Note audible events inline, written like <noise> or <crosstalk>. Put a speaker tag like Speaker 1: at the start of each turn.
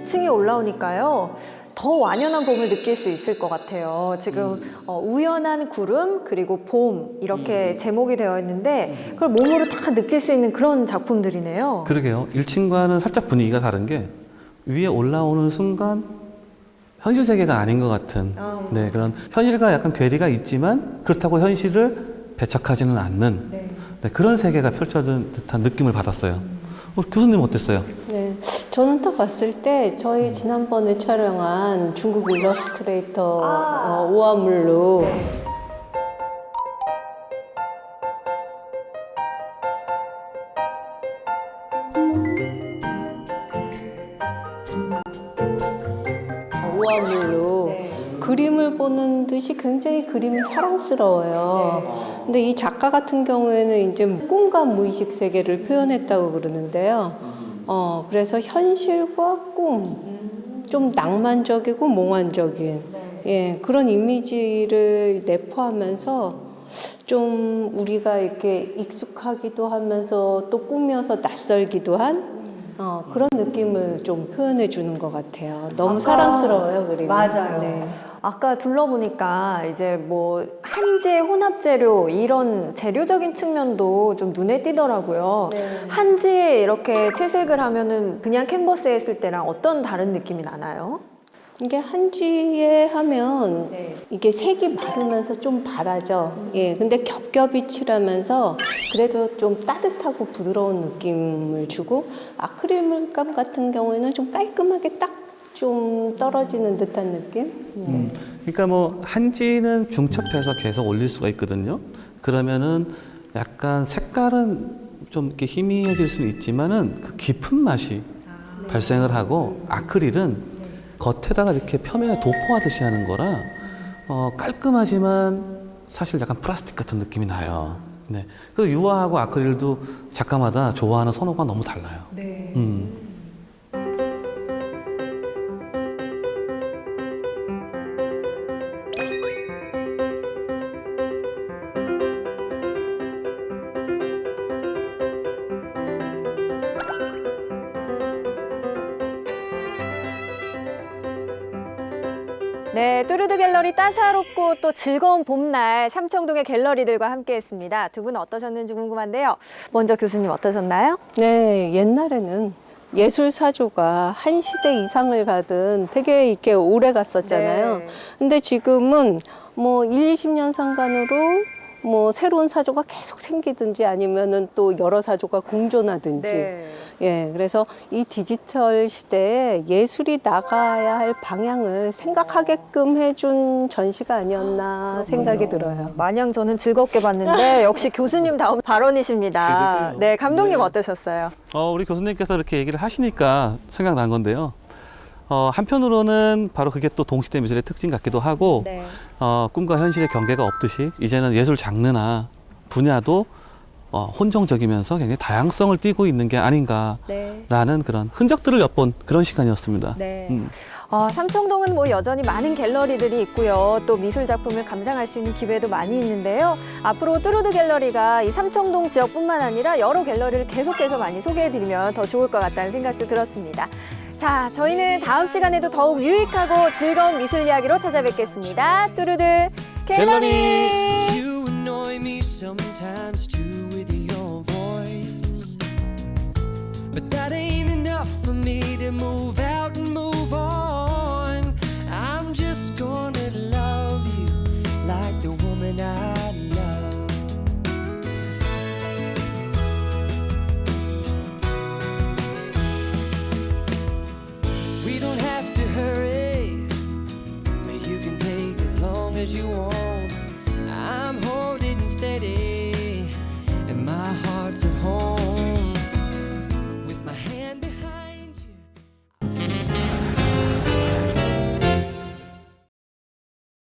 Speaker 1: 2층에 올라오니까요. 더 완연한 봄을 느낄 수 있을 것 같아요. 지금 어, 우연한 구름 그리고 봄 이렇게 제목이 되어 있는데 그걸 몸으로 다 느낄 수 있는 그런 작품들이네요.
Speaker 2: 그러게요. 1층과는 살짝 분위기가 다른 게 위에 올라오는 순간 현실 세계가 아닌 것 같은
Speaker 1: 아.
Speaker 2: 네, 그런 현실과 약간 괴리가 있지만 그렇다고 현실을 배척하지는 않는 네, 그런 세계가 펼쳐진 듯한 느낌을 받았어요. 어, 교수님 어땠어요?
Speaker 3: 네, 저는 딱 봤을 때 저희 지난번에 촬영한 중국 일러스트레이터 어, 오아물루 오아물루 그림을 보는 듯이 굉장히 그림이 사랑스러워요. 근데 이 작가 같은 경우에는 이제 꿈과 무의식 세계를 표현했다고 그러는데요. 어, 그래서 현실과 꿈, 좀 낭만적이고 몽환적인 예, 그런 이미지를 내포하면서 좀 우리가 이렇게 익숙하기도 하면서 또 꾸며서 낯설기도 한 어, 그런 느낌을 좀 표현해 주는 것 같아요. 너무
Speaker 1: 아까-
Speaker 3: 사랑스러워요, 그림이.
Speaker 1: 맞아요.
Speaker 3: 네.
Speaker 1: 아까 둘러보니까 이제 뭐 한재 혼합 재료 이런 재료적인 측면도 좀 눈에 띄더라고요.
Speaker 3: 네.
Speaker 1: 한지에 이렇게 채색을 하면은 그냥 캔버스에 했을 때랑 어떤 다른 느낌이 나나요?
Speaker 3: 이게 한지에 하면
Speaker 1: 네.
Speaker 3: 이게 색이 마르면서 좀 바라죠. 예, 근데 겹겹이 칠하면서 그래도 좀 따뜻하고 부드러운 느낌을 주고 아크릴 물감 같은 경우에는 좀 깔끔하게 딱 좀 떨어지는 듯한 느낌. 예.
Speaker 2: 음, 그러니까 뭐 한지는 중첩해서 계속 올릴 수가 있거든요. 그러면은 약간 색깔은 좀 이렇게 희미해질 수는 있지만은 그 깊은 맛이 발생을 하고 아크릴은 겉에다가 이렇게 표면에 도포하듯이 하는 거라 어, 깔끔하지만 사실 약간 플라스틱 같은 느낌이 나요. 네. 그리고 유화하고 아크릴도 작가마다 좋아하는 선호가 너무 달라요.
Speaker 1: 네.
Speaker 2: 음.
Speaker 1: 네, 뚜르드 갤러리 따사롭고 또 즐거운 봄날 삼청동의 갤러리들과 함께했습니다. 두 분 어떠셨는지 궁금한데요. 먼저 교수님 어떠셨나요?
Speaker 3: 네, 옛날에는 예술 사조가 한 시대 이상을 가든 되게 이렇게 오래 갔었잖아요.
Speaker 1: 네.
Speaker 3: 근데 지금은 뭐 1, 20년 상간으로 뭐 새로운 사조가 계속 생기든지 아니면은 또 여러 사조가 공존하든지
Speaker 1: 네.
Speaker 3: 예, 그래서 이 디지털 시대에 예술이 나가야 할 방향을 생각하게끔 해준 전시가 아니었나 생각이 들어요.
Speaker 1: 마냥 저는 즐겁게 봤는데 역시 <laughs> 교수님 다운 발언이십니다. 네, 감독님
Speaker 2: 네.
Speaker 1: 어떠셨어요?
Speaker 2: 어, 우리 교수님께서 이렇게 얘기를 하시니까 생각난 건데요. 어, 한편으로는 바로 그게 또 동시대 미술의 특징 같기도 하고,
Speaker 1: 네.
Speaker 2: 어, 꿈과 현실의 경계가 없듯이 이제는 예술 장르나 분야도 어, 혼종적이면서 굉장히 다양성을 띠고 있는 게 아닌가라는
Speaker 1: 네.
Speaker 2: 그런 흔적들을 엿본 그런 시간이었습니다.
Speaker 1: 네.
Speaker 2: 음.
Speaker 1: 어, 삼청동은 뭐 여전히 많은 갤러리들이 있고요. 또 미술 작품을 감상할 수 있는 기회도 많이 있는데요. 앞으로 뚜루드 갤러리가 이 삼청동 지역뿐만 아니라 여러 갤러리를 계속해서 많이 소개해드리면 더 좋을 것 같다는 생각도 들었습니다. 자, 저희는 다음 시간에도 더욱 유익하고 즐거운 미술 이야기로 찾아뵙겠습니다. 뚜루드 갤러리.
Speaker 4: You annoy me sometimes too with your voice. But that ain't enough for me to move out as you are.